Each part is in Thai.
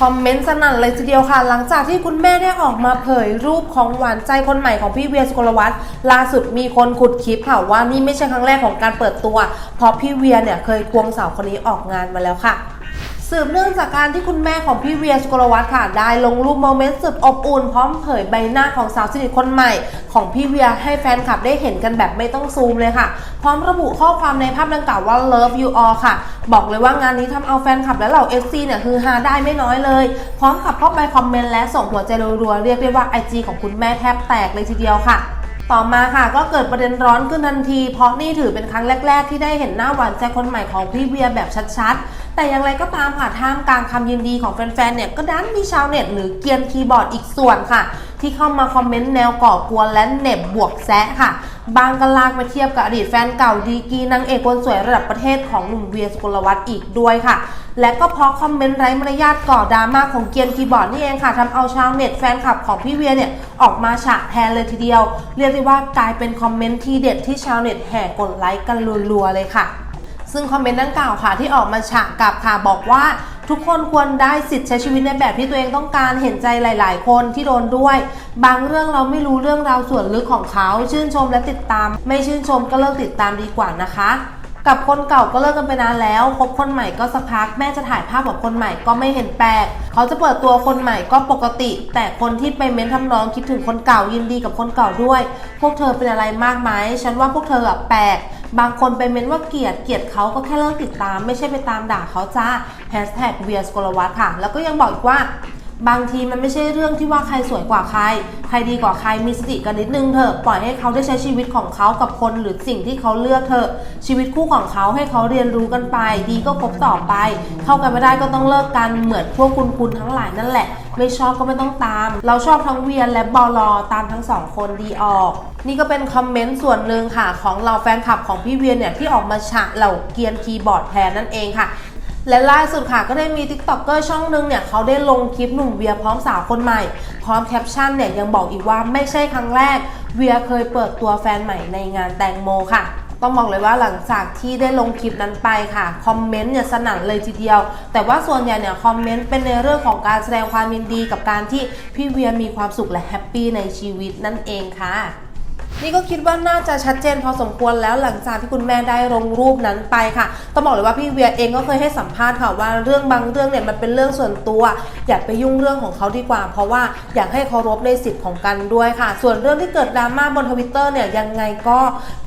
คอมเมนต์สนั่นเลยทีเดียวค่ะ หลังจากที่คุณแม่ได้ออกมาเผยรูปของหวานใจคนใหม่ของพี่เวียสุกลวัฒน์ล่าสุดมีคนขุดคลิปค่ะว่านี่ไม่ใช่ครั้งแรกของการเปิดตัว เพราะพี่เวียเนี่ยเคยควงสาวคนนี้ออกงานมาแล้วค่ะ สืบเนื่องจากการที่คุณแม่ของพี่เวียสุกลวัฒน์ค่ะ ได้ลงรูปโมเมนต์สุดอบอุ่นพร้อมเผยใบหน้าของสาวสนิทคนใหม่ ของพี่เวียให้แฟนคลับได้เห็นกันแบบไม่ต้องซูมเลยค่ะ พร้อมระบุข้อความในภาพดังกล่าวว่า love you all ค่ะ บอกเลยว่างานนี้ทำเอาแฟนคลับและเหล่า FC เนี่ยคือฮาได้ไม่น้อยเลย พร้อมกับเข้าไปคอมเมนต์และส่งหัวใจรัวๆเรียกได้ว่า IG ของคุณแม่แทบแตกเลยทีเดียวค่ะต่อมาค่ะก็เกิดประเด็นร้อนขึ้นทันที เพราะนี่ถือเป็นครั้งแรก ๆ ที่ได้เห็นหน้าหวานใจคนใหม่ของพี่เวียแบบชัดๆ แต่อย่างไรก็ตามค่ะท่ามกลางคำยินดีของแฟนๆ เนี่ยก็ดันมีชาวเน็ตหรือเกียนคีย์บอร์ดอีกส่วนค่ะ ที่เข้ามาคอมเมนต์แนวก่อกวนและเหน็บบวกแซะค่ะ บางก็ลากมาเทียบกับอดีตแฟนเก่าดีกีนางเอกคนสวยระดับประเทศของหนุ่มเวียสุลวัฒน์อีกด้วยค่ะ และก็เพราะคอมเมนต์ไร้มารยาทก่อดราม่าของเกียนคีย์บอร์ดนี่เองค่ะทำเอาชาวเน็ตแฟนคลับของพี่เวียเนี่ยออกมาฉะแทนเลยทีเดียว เรียกได้ว่ากลายเป็นคอมเมนต์ที่เด็ดที่ชาวเน็ตแห่กดไลค์กันรัวๆเลยค่ะ ซึ่งคอมเมนต์ดังกล่าวค่ะที่ออกมาฉะกับค่ะบอกว่าทุกคนควรได้สิทธิ์ใช้ชีวิตในแบบที่ตัวเองต้องการเห็นใจหลาย ๆ คนที่โดนด้วย บางเรื่องเราไม่รู้เรื่องราวส่วนลึกของเขา ชื่นชมและติดตาม ไม่ชื่นชมก็เลิกติดตามดีกว่านะคะกับคนเก่าก็เลิกกันไปนานแล้วคบคนใหม่ก็สักพักแม่จะถ่ายภาพกับคนใหม่ก็ไม่เห็นแปลกเขาจะเปิดตัวคนใหม่ก็ปกติ แต่คนที่ไปเม้นทำนองคิดถึงคนเก่ายินดีกับคนเก่าด้วย พวกเธอเป็นอะไรมากไหมฉันว่าพวกเธอแปลก บางคนไปเม้นว่าเกลียดเกลียดเขาก็แค่เลิกติดตาม ไม่ใช่ไปตามด่าเขาจ้าแฮชแท็กเวียสกลวัฒค่ะ แล้วก็ยังบอกอีกว่า บางทีมันไม่ใช่เรื่องที่ว่าใครสวยกว่าใคร ใครดีกว่าใครมีสติกันนิดนึงเถอะปล่อยให้เขาได้ใช้ชีวิตของเขากับคนหรือสิ่งที่เขาเลือกเถอะชีวิตคู่ของเขาให้เขาเรียนรู้กันไป ดีก็คบต่อไป เข้ากันไม่ได้ก็ต้องเลิกกันเหมือนพวกคุณคุณทั้งหลายนั่นแหละ ไม่ชอบก็ไม่ต้องตาม เราชอบทั้งเวียนและบอลอตามทั้งสองคนดีออก นี่ก็เป็นคอมเมนต์ส่วนหนึ่งค่ะ ของเราแฟนคลับของพี่เวียนเนี่ยที่ออกมาฉะเหล่าเกียนคีย์บอร์ดแทนนั่นเองค่ะ และล่าสุดค่ะก็ได้มี t ิ k t o k เกอร์ช่องหนึงเนี่ยเขาได้ลงคลิปหนุ่มเวียพร้อมสาวคนใหม่ พร้อมแคปชั่นเนี่ยยังบอกอีกว่าไม่ใช่ครั้งแรก เวียเคยเปิดตัวแฟนใหม่ในงานแตงโมค่ะต้องบอกเลยว่าหลังจากที่ได้ลงคลิปนั้นไปค่ะคอมเมนต์เนี่ยสนั่นเลยทีเดียว แต่ว่าส่วนใหญ่เนี่ยคอมเมนต์เป็นในเรื่องของการแสดงความยินดีกับการที่พี่เวียมีความสุขและแฮปปี้ในชีวิตนั่นเองค่ะ นี่ก็คิดว่าน่าจะชัดเจนพอสมควรแล้วหลังจากที่คุณแม่ได้ลงรูปนั้นไปค่ะต้องบอกเลยว่าพี่เวียเองก็เคยให้สัมภาษณ์ค่ะว่าเรื่องบางเรื่องเนี่ยมันเป็นเรื่องส่วนตัว อย่าไปยุ่งเรื่องของเขาดีกว่า เพราะว่าอยากให้เคารพในสิทธิ์ของกันด้วยค่ะ ส่วนเรื่องที่เกิดดราม่าบนทวิตเตอร์เนี่ยยังไงก็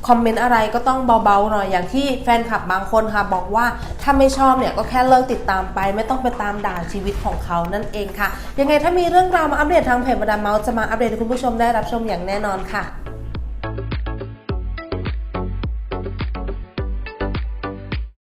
คอมเมนต์อะไรก็ต้องเบาๆหน่อยอย่างที่แฟนคลับบางคนค่ะบอกว่าถ้าไม่ชอบเนี่ยก็แค่เลิกติดตามไป ไม่ต้องไปตามด่าชีวิตของเขานั่นเองค่ะ ยังไงถ้ามีเรื่องราวมาอัปเดตทางเพจมาดามเมาส์จะมาอัปเดตให้คุณผู้ชมได้รับชมอย่างแน่นอนค่ะ